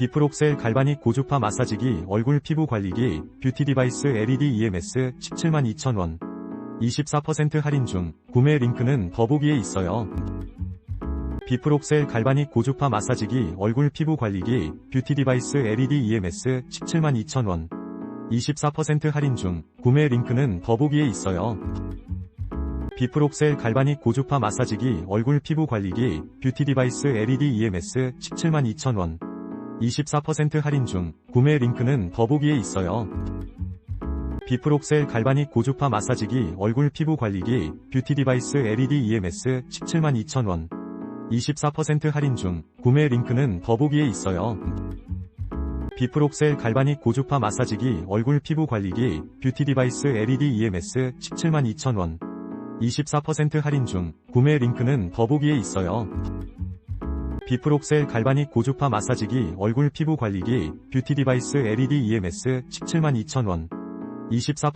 비프록셀 갈바닉 고주파 마사지기 얼굴 피부 관리기 뷰티 디바이스 LED EMS 172,000원 24% 할인 중 구매 링크는 더보기에 있어요. 비프록셀 갈바닉 고주파 마사지기 얼굴 피부 관리기 뷰티 디바이스 LED EMS 172,000원 24% 할인 중 구매 링크는 더보기에 있어요. 비프록셀 갈바닉 고주파 마사지기 얼굴 피부 관리기 뷰티 디바이스 LED EMS 172,000원 24% 할인 중 구매 링크는 더보기에 있어요. 비프록셀 갈바닉 고주파 마사지기 얼굴 피부 관리기 뷰티 디바이스 LED EMS 172,000원 24% 할인 중 구매 링크는 더보기에 있어요. 비프록셀 갈바닉 고주파 마사지기 얼굴 피부 관리기 뷰티 디바이스 LED EMS 172,000원 24% 할인 중 구매 링크는 더보기에 있어요. 비프록셀 갈바닉 고주파 마사지기 얼굴 피부 관리기 뷰티 디바이스 LED EMS 172,000원. 24%